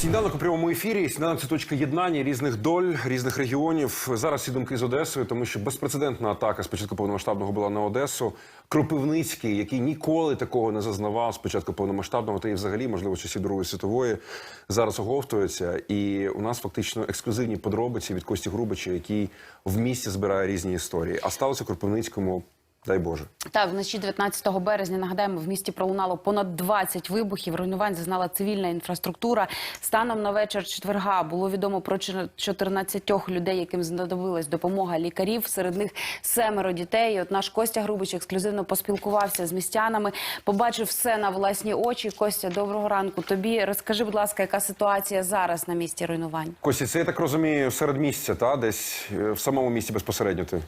Сніданок у прямому ефірі. Сніданок це точка єднання різних доль, різних регіонів. Зараз всі думки з Одесою, тому що безпрецедентна атака спочатку повномасштабного була на Одесу. Кропивницький, який ніколи такого не зазнавав спочатку повномасштабного, та і взагалі, можливо, часів Другої світової, зараз оговтується. І у нас фактично ексклюзивні подробиці від Кості Грубича, який в місті збирає різні історії. А сталося Кропивницькому, дай Боже. Так, вночі 19 березня, нагадаємо, в місті пролунало понад 20 вибухів. Руйнувань зазнала цивільна інфраструктура. Станом на вечір четверга було відомо про чотир- 14 людей, яким знадобилась допомога лікарів. Серед них семеро дітей. От наш Костя Грубич ексклюзивно поспілкувався з містянами, побачив все на власні очі. Костя, доброго ранку. Тобі розкажи, будь ласка, яка ситуація зараз на місці руйнувань? Кості, це я так розумію, серед місця, та десь е, в самому місті безпосередньо ти.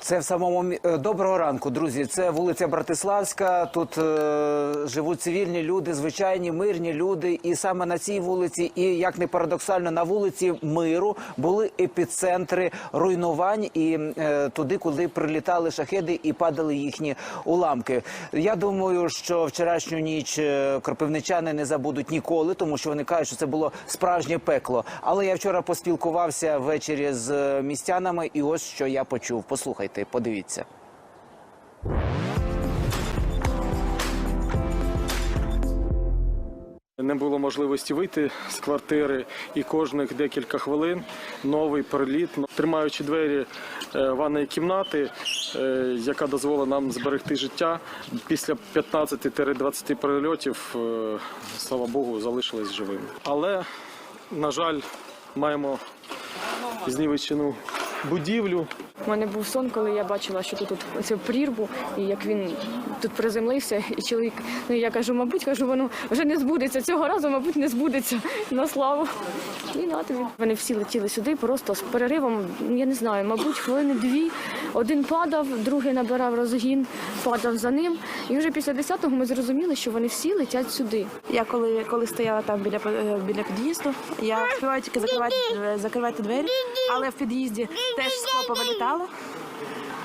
Це в самому е, доброго ранку, друзі. Це вулиця Братиславська. Тут е, живуть цивільні люди, звичайні мирні люди. І саме на цій вулиці, і як не парадоксально, на вулиці Миру були епіцентри руйнувань і е, туди, куди прилітали шахеди і падали їхні уламки. Я думаю, що вчорашню ніч е, кропивничани не забудуть ніколи, тому що вони кажуть, що це було справжнє пекло. Але я вчора поспілкувався ввечері з е, містянами, і ось що я почув. Послухайте, подивіться. Не було можливості вийти з квартири, і кожних декілька хвилин новий приліт, тримаючи двері е, ванної кімнати, е, яка дозволила нам зберегти життя. Після 15-20 прильотів, е, слава Богу, залишились живими. Але, на жаль, маємо знівечену будівлю. У мене був сон, коли я бачила, що тут цю прірву, і як він тут приземлився, і чоловік, ну я кажу, мабуть, кажу, воно вже не збудеться. Цього разу, мабуть, не збудеться на славу. І на тобі. Вони всі летіли сюди просто з переривом, я не знаю, мабуть, хвилини дві. Один падав, другий набирав розгін, падав за ним. І вже після 10-го ми зрозуміли, що вони всі летять сюди. Я коли, коли стояла там біля, е, біля під'їзду, я співаю тільки закривати, е, закривати двері, але в під'їзді теж скло повилітало.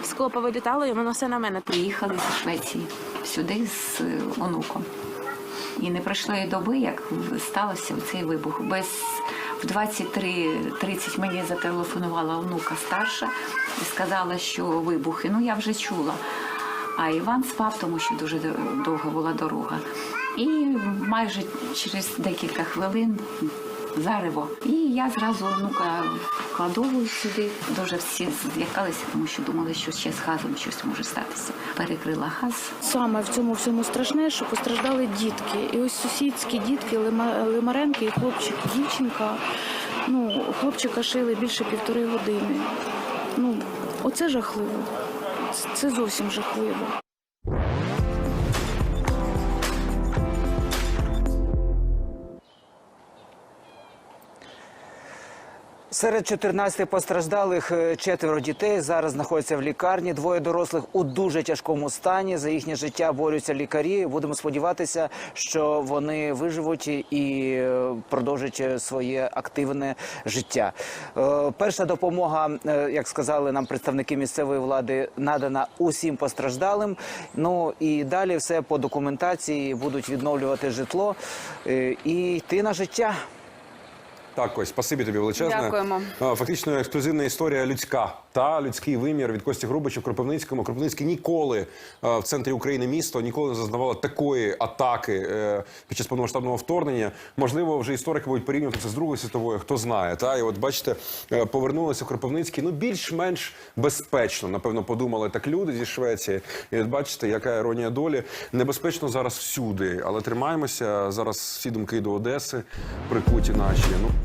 Скло повилітало, і воно все на мене. приїхали зі Швеції сюди з е, онуком. І не пройшло і доби, як стався цей вибух. Без в 23.30 мені зателефонувала онука старша і сказала, що вибухи. Ну я вже чула. А Іван спав, тому що дуже довга була дорога. І майже через декілька хвилин зарево. І я зразу онука вкладовую сюди. Дуже всі злякалися, тому що думали, що ще з газом щось може статися. Перекрила газ. Саме в цьому всьому страшне, що постраждали дітки. І ось сусідські дітки, Лимаренки і хлопчик, дівчинка. Ну, хлопчика шили більше півтори години. Ну, оце жахливо. Це зовсім жахливо. Серед 14 постраждалих е, четверо дітей зараз знаходяться в лікарні. Двоє дорослих у дуже тяжкому стані. За їхнє життя борються лікарі. Будемо сподіватися, що вони виживуть і е, продовжать е, своє активне життя. Перша допомога, як сказали нам представники місцевої влади, надана усім постраждалим. Ну і далі все по документації будуть відновлювати житло і йти на життя. Так, ось, спасибі тобі величезне. Дякуємо. Фактично ексклюзивна історія людська та людський вимір від Кості Грубича в Кропивницькому. Кропивницький ніколи в центрі України місто ніколи не зазнавало такої атаки е, під час повномасштабного вторгнення. Можливо, вже історики будуть порівнювати це з Другою світовою, хто знає. Та і от бачите, е, повернулися в Кропивницький. Ну більш-менш безпечно. Напевно, подумали так люди зі Швеції. І от бачите, яка іронія долі. Небезпечно зараз всюди, але тримаємося. Зараз всі думки до Одеси прикуті наші. Ну.